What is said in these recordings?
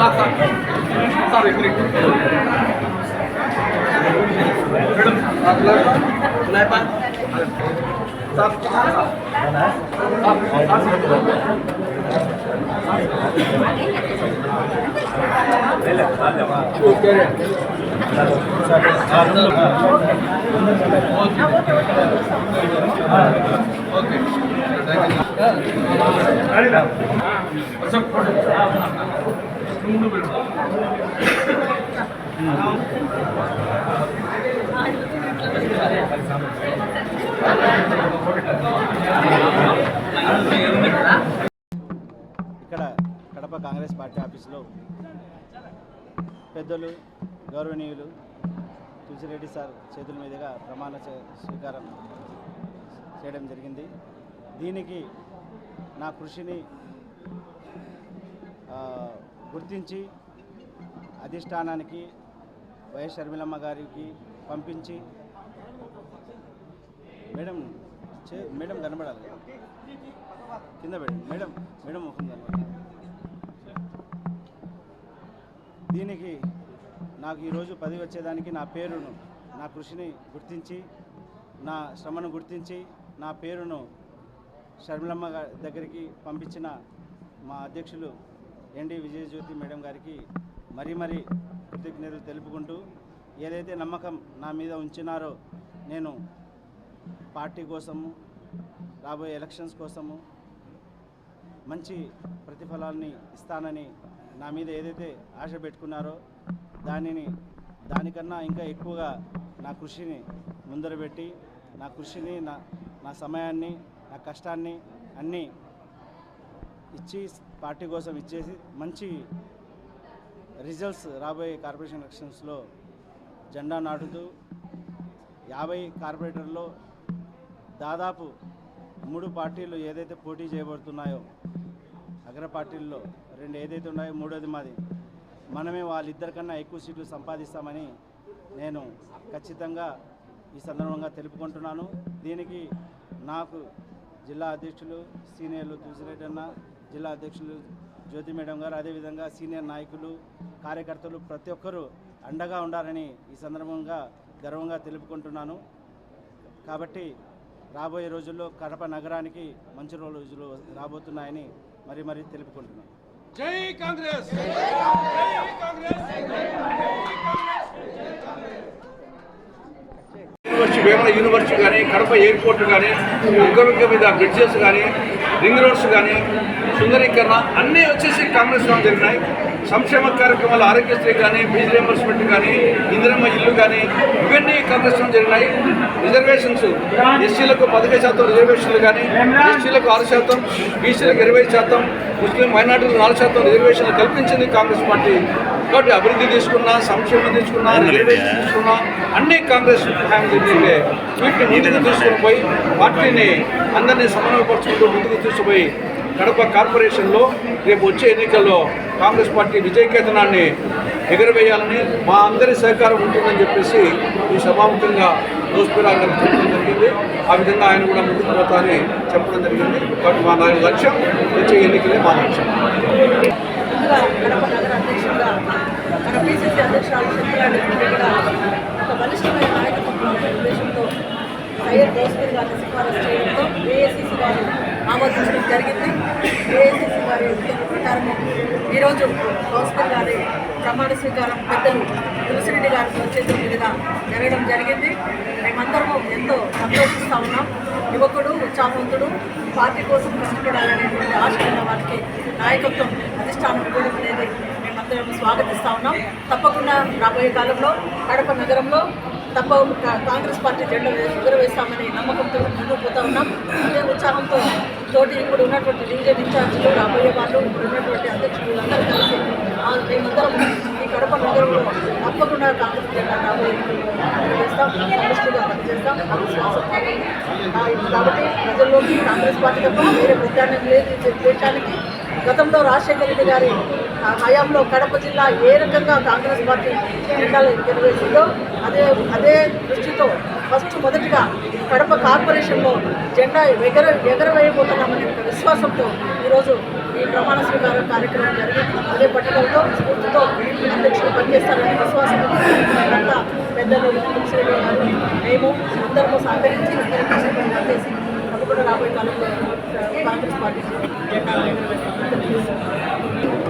ఇక్కడ ఇక్కడ కడప కాంగ్రెస్ పార్టీ ఆఫీసులో పెద్దలు గౌరవనీయులు తులసిరెడ్డి సార్ చేతుల మీదుగా ప్రమాణ స్వీకారం చేయడం జరిగింది. దీనికి నా కృషిని గుర్తించి అధిష్టానానికి వైఎస్ షర్మిలమ్మ గారికి పంపించి మేడం చే మేడం కనబడాలి. కింద పెట్టండి మేడం మేడం ముఖం కనబడాలి. దీనికి నాకు ఈరోజు పది వచ్చేదానికి నా పేరును నా కృషిని గుర్తించి నా శ్రమను గుర్తించి నా పేరును షర్మిలమ్మ దగ్గరికి పంపించిన మా అధ్యక్షులు ఎన్డి విజయజ్యోతి మేడం గారికి మరీ మరీ కృతజ్ఞతలు తెలుపుకుంటూ ఏదైతే నమ్మకం నా మీద ఉంచినారో నేను పార్టీ కోసము రాబోయే ఎలక్షన్స్ కోసము మంచి ప్రతిఫలాన్ని ఇస్తానని నా మీద ఏదైతే ఆశ పెట్టుకున్నారో దానిని దానికన్నా ఇంకా ఎక్కువగా నా కృషిని ముందరబెట్టి నా కృషిని నా నా సమయాన్ని నా కష్టాన్ని అన్నీ ఇచ్చి పార్టీ కోసం ఇచ్చేసి మంచి రిజల్ట్స్ రాబోయే కార్పొరేషన్ ఎలక్షన్స్లో జెండా నాటుతూ యాభై కార్పొరేటర్లో దాదాపు మూడు పార్టీలు ఏదైతే పోటీ చేయబడుతున్నాయో అగ్ర పార్టీల్లో రెండు ఏదైతే ఉన్నాయో మూడోది మాది. మనమే వాళ్ళిద్దరికన్నా ఎక్కువ సీట్లు సంపాదిస్తామని నేను ఖచ్చితంగా ఈ సందర్భంగా తెలుపుకుంటున్నాను. దీనికి నాకు జిల్లా అధ్యక్షులు సీనియర్లు తులసిరెడ్డి అన్న జిల్లా అధ్యక్షులు జ్యోతి మేడం గారు అదేవిధంగా సీనియర్ నాయకులు కార్యకర్తలు ప్రతి ఒక్కరూ అండగా ఉండాలని ఈ సందర్భంగా గర్వంగా తెలుపుకుంటున్నాను. కాబట్టి రాబోయే రోజుల్లో కడప నగరానికి మంచి రోజులు రాబోతున్నాయని మరి మరి తెలుపుకుంటున్నాను. జై కాంగ్రెస్! యూనివర్సిటీ వేమన యూనివర్సిటీ కానీ కడప ఎయిర్పోర్ట్ కానీ ఎకమిక మీద బ్రిడ్జెస్ కానీ రింగ్ రోడ్స్ కానీ సుందరీకరణ అన్నీ వచ్చేసి కాంగ్రెస్లో జరిగినాయి. సంక్షేమ కార్యక్రమాలు ఆరోగ్యశ్రీ కానీ ఫీజు రియంబర్స్మెంట్ కానీ ఇందిరమ్మ ఇల్లు కానీ ఇవన్నీ కాంగ్రెస్లో జరిగినాయి. రిజర్వేషన్స్ ఎస్సీలకు పదిహేను శాతం రిజర్వేషన్లు కానీ ఎస్సీలకు ఆరు శాతం బీసీలకు ఇరవై శాతం ముస్లిం మైనార్టీలకు నాలుగు శాతం రిజర్వేషన్లు కల్పించింది కాంగ్రెస్ పార్టీ. కాబట్టి అభివృద్ధి తీసుకున్నా సంక్షేమం తీసుకున్నా తీసుకున్నా. అన్ని కాంగ్రెస్ హామీ జరిగితే వీటిని ముందుకు తీసుకుని పోయి పార్టీని అందరినీ సమన్వయపరుచుకుంటూ ముందుకు తీసుకుపోయి కడప కార్పొరేషన్లో రేపు వచ్చే ఎన్నికల్లో కాంగ్రెస్ పార్టీ విజయకేతనాన్ని ఎగురవేయాలని మా అందరి సహకారం ఉంటుందని చెప్పేసి ఈ సభాముఖంగా దోస్పిరా గారు చెప్పడం జరిగింది. ఆ విధంగా ఆయన కూడా ముందుకు పోతానని చెప్పడం జరిగింది. కాబట్టి మా లక్ష్యం వచ్చే ఎన్నికలే మా లక్ష్యం. ముందుగా కడప నగర అధ్యక్షుడిగా మన పిసిసి అధ్యక్షురాలు శక్తిలాంటి కూడా ఒక బలిష్టమైన నాయకత్వం ఉద్దేశంతో సయ్యద్ దోస్పీర్ గారిని సిఫారసు చేయడంతో ఏఐసిసి వారు ఆమోదించడం జరిగింది. ఈరోజు కౌన్సిలర్ గారి ప్రమాణ స్వీకారం పెద్దలు తులసిరెడ్డి గారికి చేతుల మీదుగా జరగడం జరిగింది. మేమందరము ఎంతో సంతోషిస్తూ ఉన్నాం. యువకుడు ఉత్సాహవంతుడు పార్టీ కోసం కష్టపడాలనేటువంటి ఆశ ఉన్న వారికి నాయకత్వం అధిష్టానం కూడా అనేది మేమందరం స్వాగతిస్తా ఉన్నాం. తప్పకుండా రాబోయే కాలంలో కడప నగరంలో తప్ప కాంగ్రెస్ పార్టీ జెండా ఎగురవేస్తామని నమ్మకంతో ముందుకు పోతా ఉన్నాం. అదే ఉత్సాహంతో తోటి ఇప్పుడు ఉన్నటువంటి డివిజన్ ఇన్ఛార్జీలు రాబోయే వాళ్ళు ఇప్పుడు ఉన్నటువంటి అధ్యక్షులు అందరూ కలిసి మేమందరం ఈ కడప నగరంలో తప్పకుండా కాంగ్రెస్ జెండా రాబోయే ఎన్నికల్లో ఎగురవేస్తాం పనిచేస్తాం. కాబట్టి ప్రజల్లోకి కాంగ్రెస్ పార్టీ తప్ప వేరే ప్రత్యాన్ని లేదు దేశానికి. గతంలో రాజశేఖర రెడ్డి గారి హయాంలో కడప జిల్లా ఏ రకంగా కాంగ్రెస్ పార్టీ జెండాలు ఎగురవేసిందో అదే అదే దృష్టితో ఫస్ట్ మొదటిగా కడప కార్పొరేషన్లో జెండా ఎగర ఎగరవేయబోతున్నామనే విశ్వాసంతో ఈరోజు ఈ ప్రమాణ స్వీకార కార్యక్రమం జరిగింది అదే పట్టుదలతో స్ఫూర్తితో అధ్యక్షులు పనిచేస్తారనే విశ్వాసం అంతా పెద్దలు తులసిరెడ్డి గారు మేము అందరము సహకరించి చేసి కష్టపడి తప్పకుండా రాబోయే కాలంలో కాంగ్రెస్ పార్టీ జెండా ఎగరవేస్తామని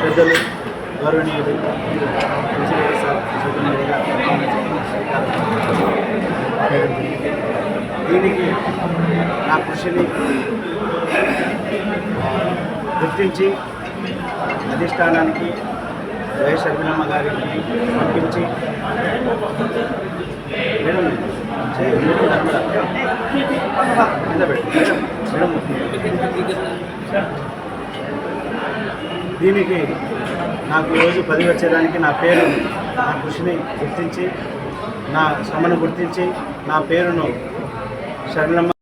పెద్దలు గౌరవనీయులు దీనికి నా కృషిని గుర్తించి అధిష్టానానికి వైఎస్ అభినమ్మ గారికి పంపించి మేడం చేయి, మేడం కింద పెట్టు. మేడం దీనికి నాకు ఈరోజు పది వచ్చేదానికి నా పేరు నా కృషిని గుర్తించి నా శ్రమను గుర్తించి నా పేరును శరణమ్మ